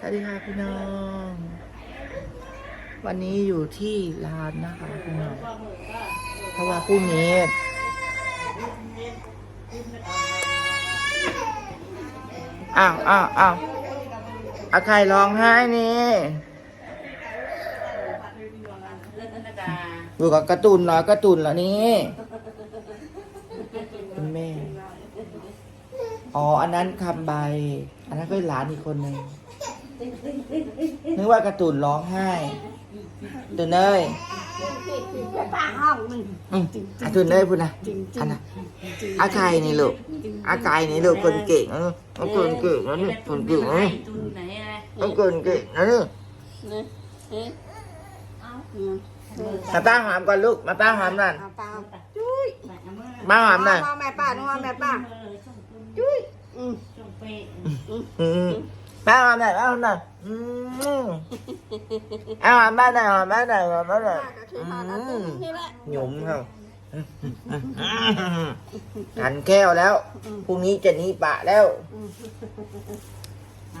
สวัสดีค่ะพี่น้อง วันนี้อยู่ที่ร้านนะคะพี่น้องเพราะว่าพรุ่งนี้อ้าวอ้าวอ้าวอาใครร้องไห้นี่อยู่กับกร์ตูนเหรอกร์ตูนเหรอนี่คุณแม่ อ๋อ อันนั้นคำใบ อันนั้นก็หลานอีกคนหนึ่ง นึกว่าการ์ตูนร้องไห้ตุนเนยป้าห้องมึงอืมอาตุนเนยพูดนะอันน่ะอาไก่นี่ลูกอาไก่นี่ลูกคนเก่งนะลูกเอาคนเก่งนะนี่คนเก่งนะนี่ตุนไหนอะไรเอาคนเก่งนะนี่เนี่ยเอ๊ะเอาอืมมาป้าหอมก่อนลูก มาป้าหอมนั่นเอาป้าจุ้ยป้าหอมนั่นเอาแม่ป้านัวแม่ป้าจุ้ยอืมช่องเป๊ะอื มป้าหอมนั่นป้าหอมนั่นอืมเอาหอมบ้าหน่อยหอมบ้านหน่อยหอมบ้าหน่อยป้าก็คือพากันนี่แหละหยุมเขาหันแก้วแล้วพรุ่งนี้จะหนีปะแล้ว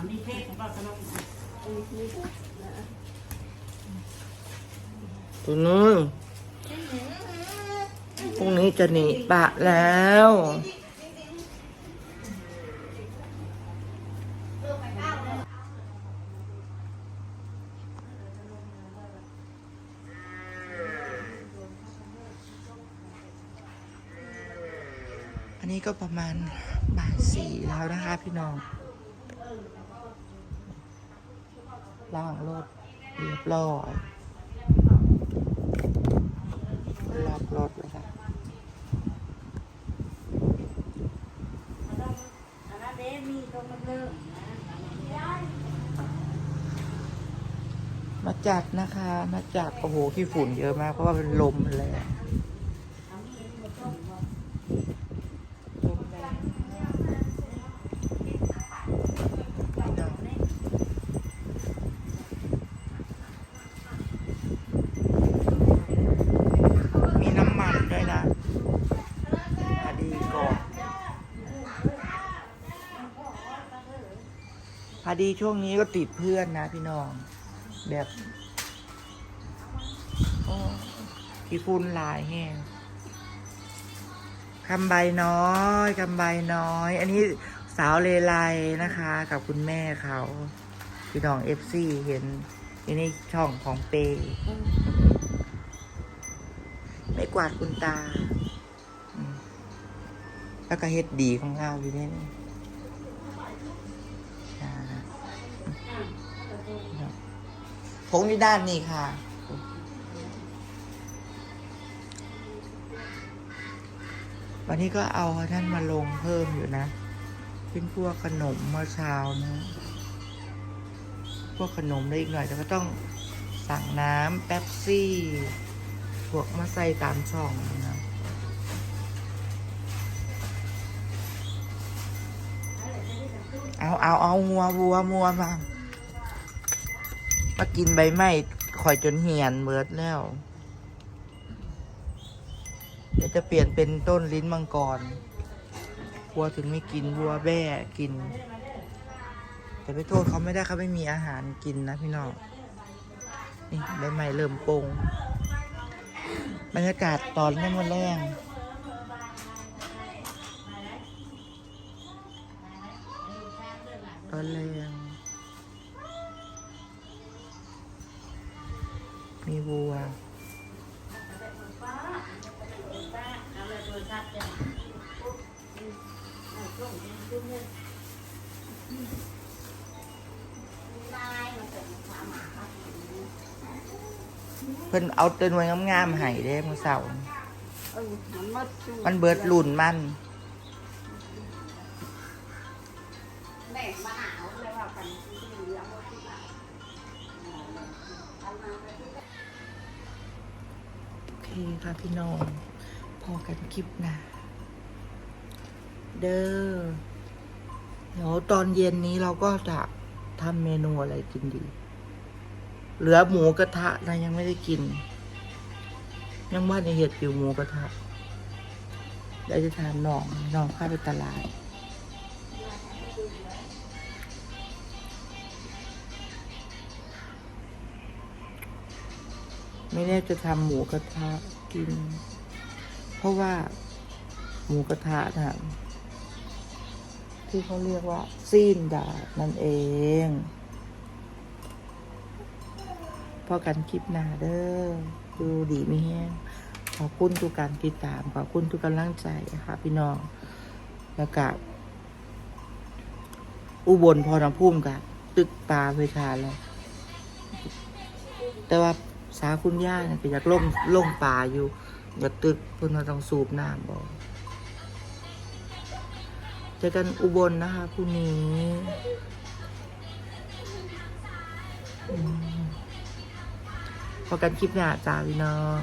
มีเพศของป้าขนมตัวนู้นพรุ่งนี้จะหนีปะแล้ว นนี้ก็ประมาณบ่ายสี่แล้วนะคะพี่น้องล่างรถเรียบร้อยล็อกรถเลยค่ะอันนั้นเด้มีตรงมันเลิกมาจัดนะคะ มาจัดโอ้โหขี้ฝุ่นเยอะมาก เพราะว่าเป็นลมแรงลมแรงมีน้ำมันด้วยนะพอดีก่อนพ อดีช่วงนี้ก็ติดเพื่อนนะพี่น้อง แบบโอ้ขี้ฝุ่นลายแห้งคำใบน้อยคำใบน้อย อันนี้สาวเลไลนะคะ กับคุณแม่เขาพี่น้องเอฟซีเห็นอยู่ในช่องของเปย์ไม่กวาดคุณตา แล้วก็เฮ็ดดีของเราอยู่เนี่ย ผงอยู่ด้านนี้ค่ะ วันนี้ก็เอาท่านมาลงเพิ่มอยู่นะ เป็นพวกขนมเมื่อเช้านะพวกขนมได้อีกหน่อยแต่ก็ต้องสั่งน้ำแป๊บซี่พวกมาใส่ตามช่องนะเอาเอาเอามัววัวมัวมา มากินใบไม้ข่อยจนเหี่ยนเบิดแล้ว เดี๋ยวจะเปลี่ยนเป็นต้นลิ้นมังกรวัวถึงไม่กินวัวแบ่กิน แต่ไปโทษเขาไม่ได้เขาไม่มีอาหารกินนะพี่น้องนี่ใบไม้เริ่มปงบรรยากาศตอนนี้มันแรงตอนแรง มีวัว เพิ่นเอาเตือนไว้งามๆให้เด้มื่อเสาร์เออมันหมดจุ้ยมันเบิดรุ่นมัน ค่ะพี่น้อง พอกันคลิปนะเด้อเดี๋ยวตอนเย็นนี้เราก็จะทำเมนูอะไรกินดี เหลือหมูกระทะนะยังไม่ได้กิน ยังว่าในเห็ดปิวหมูกระทะได้จะทานน้องน้องข้าไปตลาดไม่แน่จะทำหมูกระทะ กิน เพราะว่าหมูกระทะนะที่เขาเรียกว่าซีนดาดนั่นเองพอกันคลิปหน้าเด้อดูดีไม่แห้งขอบคุณทุกการติดตาม ขอบคุณทุกกำลังใจค่ะพี่น้องแล้วก็อุบลพอน้ำพุ่มกับตึกปลาเพชาแล้วแต่ว่า สาคุณย่าเนี่ยก็อยากล่มล่มป่าอยู่ อยากตึกเพื่อนเราต้องสูบน้ำบอกเจอกันอุบลนะคะพรุ่งนี้พอกันคลิปหน้าจ้าพี่น้อง